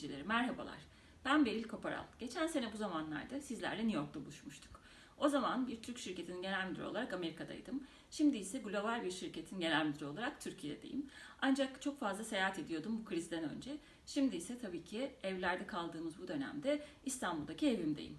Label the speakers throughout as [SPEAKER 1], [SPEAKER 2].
[SPEAKER 1] İzleyicileri merhabalar. Ben Beril Koparal. Geçen sene bu zamanlarda sizlerle New York'ta buluşmuştuk. O zaman bir Türk şirketinin genel müdürü olarak Amerika'daydım. Şimdi ise global bir şirketin genel müdürü olarak Türkiye'deyim. Ancak çok fazla seyahat ediyordum bu krizden önce. Şimdi ise tabii ki evlerde kaldığımız bu dönemde İstanbul'daki evimdeyim.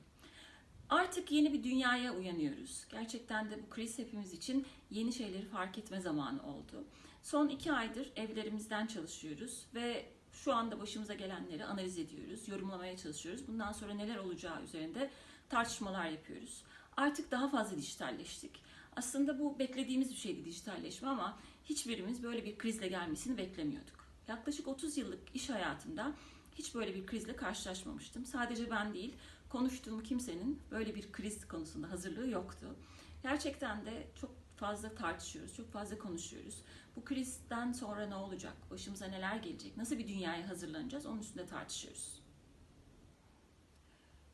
[SPEAKER 1] Artık yeni bir dünyaya uyanıyoruz. Gerçekten de bu kriz hepimiz için yeni şeyleri fark etme zamanı oldu. Son iki aydır evlerimizden çalışıyoruz ve şu anda başımıza gelenleri analiz ediyoruz, yorumlamaya çalışıyoruz. Bundan sonra neler olacağı üzerinde tartışmalar yapıyoruz. Artık daha fazla dijitalleştik. Aslında bu beklediğimiz bir şeydi dijitalleşme ama hiçbirimiz böyle bir krizle gelmesini beklemiyorduk. Yaklaşık 30 yıllık iş hayatımda hiç böyle bir krizle karşılaşmamıştım. Sadece ben değil, konuştuğum kimsenin böyle bir kriz konusunda hazırlığı yoktu. Gerçekten de çok fazla tartışıyoruz, çok fazla konuşuyoruz. Bu krizden sonra ne olacak, başımıza neler gelecek, nasıl bir dünyaya hazırlanacağız onun üstünde tartışıyoruz.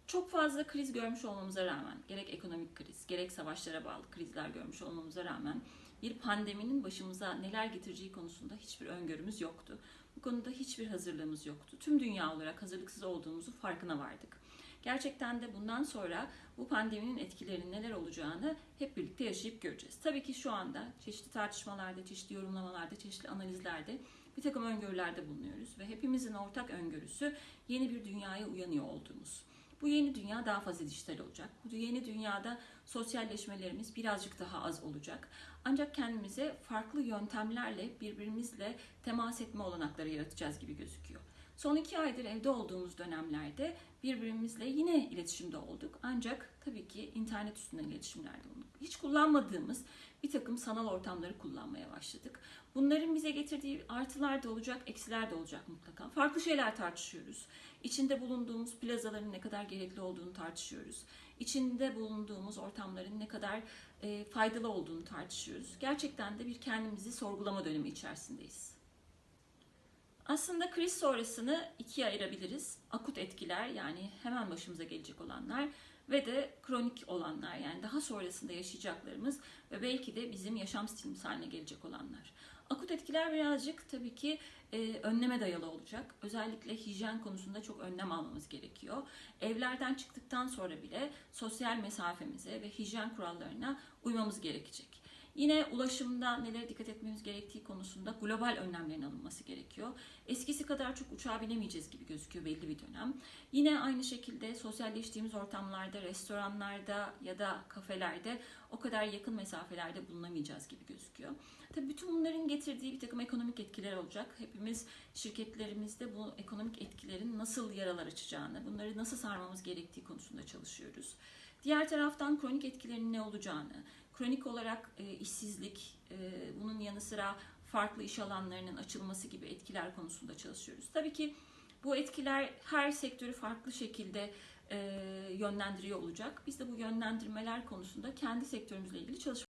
[SPEAKER 1] Çok fazla kriz görmüş olmamıza rağmen, gerek ekonomik kriz, gerek savaşlara bağlı krizler görmüş olmamıza rağmen bir pandeminin başımıza neler getireceği konusunda hiçbir öngörümüz yoktu. Bu konuda hiçbir hazırlığımız yoktu. Tüm dünya olarak hazırlıksız olduğumuzu farkına vardık. Gerçekten de bundan sonra bu pandeminin etkilerinin neler olacağını hep birlikte yaşayıp göreceğiz. Tabii ki şu anda çeşitli tartışmalarda, çeşitli yorumlamalarda, çeşitli analizlerde bir takım öngörülerde bulunuyoruz ve hepimizin ortak öngörüsü yeni bir dünyaya uyanıyor olduğumuz. Bu yeni dünya daha fazla dijital olacak. Bu yeni dünyada sosyalleşmelerimiz birazcık daha az olacak. Ancak kendimize farklı yöntemlerle birbirimizle temas etme olanakları yaratacağız gibi gözüküyor. Son iki aydır evde olduğumuz dönemlerde birbirimizle yine iletişimde olduk. Ancak tabii ki internet üstünden iletişimlerde olduk. Hiç kullanmadığımız bir takım sanal ortamları kullanmaya başladık. Bunların bize getirdiği artılar da olacak, eksiler de olacak mutlaka. Farklı şeyler tartışıyoruz. İçinde bulunduğumuz plazaların ne kadar gerekli olduğunu tartışıyoruz. İçinde bulunduğumuz ortamların ne kadar e, faydalı olduğunu tartışıyoruz. Gerçekten de bir kendimizi sorgulama dönemi içerisindeyiz. Aslında kriz sonrasını ikiye ayırabiliriz. Akut etkiler yani hemen başımıza gelecek olanlar ve de kronik olanlar yani daha sonrasında yaşayacaklarımız ve belki de bizim yaşam stilimiz haline gelecek olanlar. Akut etkiler birazcık tabii ki e, önleme dayalı olacak. Özellikle hijyen konusunda çok önlem almamız gerekiyor. Evlerden çıktıktan sonra bile sosyal mesafemize ve hijyen kurallarına uymamız gerekecek. Yine ulaşımda nelere dikkat etmemiz gerektiği konusunda global önlemlerin alınması gerekiyor. Eskisi kadar çok uçağa binemeyeceğiz gibi gözüküyor belli bir dönem. Yine aynı şekilde sosyalleştiğimiz ortamlarda, restoranlarda ya da kafelerde o kadar yakın mesafelerde bulunamayacağız gibi gözüküyor. Tabii bütün bunların getirdiği bir takım ekonomik etkiler olacak. Hepimiz şirketlerimizde bu ekonomik etkilerin nasıl yaralar açacağını, bunları nasıl sarmamız gerektiği konusunda çalışıyoruz. Diğer taraftan kronik etkilerinin ne olacağını, kronik olarak e, işsizlik, e, bunun yanı sıra farklı iş alanlarının açılması gibi etkiler konusunda çalışıyoruz. Tabii ki bu etkiler her sektörü farklı şekilde e, yönlendiriyor olacak. Biz de bu yönlendirmeler konusunda kendi sektörümüzle ilgili çalışma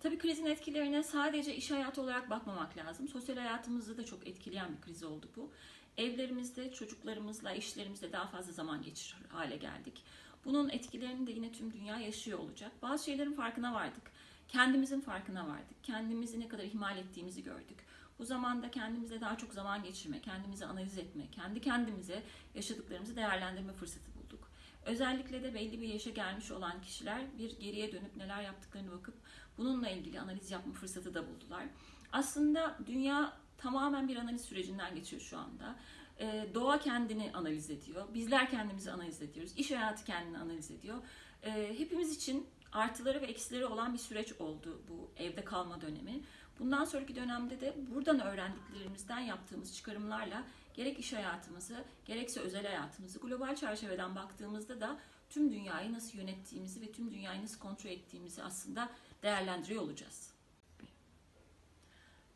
[SPEAKER 1] Tabii krizin etkilerine sadece iş hayatı olarak bakmamak lazım. Sosyal hayatımızı da çok etkileyen bir kriz oldu bu. Evlerimizde çocuklarımızla, işlerimizle daha fazla zaman geçirir hale geldik. Bunun etkilerini de yine tüm dünya yaşıyor olacak. Bazı şeylerin farkına vardık. Kendimizin farkına vardık. Kendimizi ne kadar ihmal ettiğimizi gördük. Bu zamanda kendimizle daha çok zaman geçirme, kendimizi analiz etme, kendi kendimize yaşadıklarımızı değerlendirme fırsatı bulduk. Özellikle de belli bir yaşa gelmiş olan kişiler bir geriye dönüp neler yaptıklarını bakıp bununla ilgili analiz yapma fırsatı da buldular. Aslında dünya tamamen bir analiz sürecinden geçiyor şu anda. Ee, doğa kendini analiz ediyor. Bizler kendimizi analiz ediyoruz. İş hayatı kendini analiz ediyor. Ee, hepimiz için artıları ve eksileri olan bir süreç oldu bu evde kalma dönemi. Bundan sonraki dönemde de buradan öğrendiklerimizden yaptığımız çıkarımlarla gerek iş hayatımızı, gerekse özel hayatımızı global çerçeveden baktığımızda da tüm dünyayı nasıl yönettiğimizi ve tüm dünyayı nasıl kontrol ettiğimizi aslında değerlendiriyor olacağız.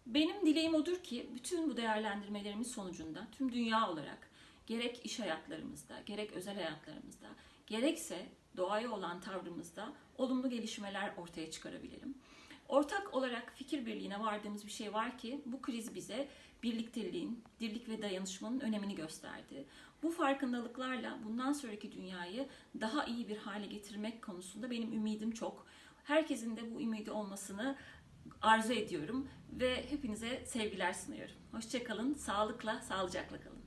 [SPEAKER 1] Benim dileğim odur ki bütün bu değerlendirmelerimiz sonucunda tüm dünya olarak gerek iş hayatlarımızda, gerek özel hayatlarımızda, gerekse doğaya olan tavrımızda olumlu gelişmeler ortaya çıkarabilirim. Ortak olarak fikir birliğine vardığımız bir şey var ki bu kriz bize birlikteliğin, dirlik ve dayanışmanın önemini gösterdi. Bu farkındalıklarla bundan sonraki dünyayı daha iyi bir hale getirmek konusunda benim ümidim çok. Herkesin de bu ümidi olmasını arzu ediyorum ve hepinize sevgiler sunuyorum. Hoşçakalın, sağlıkla, sağlıcakla kalın.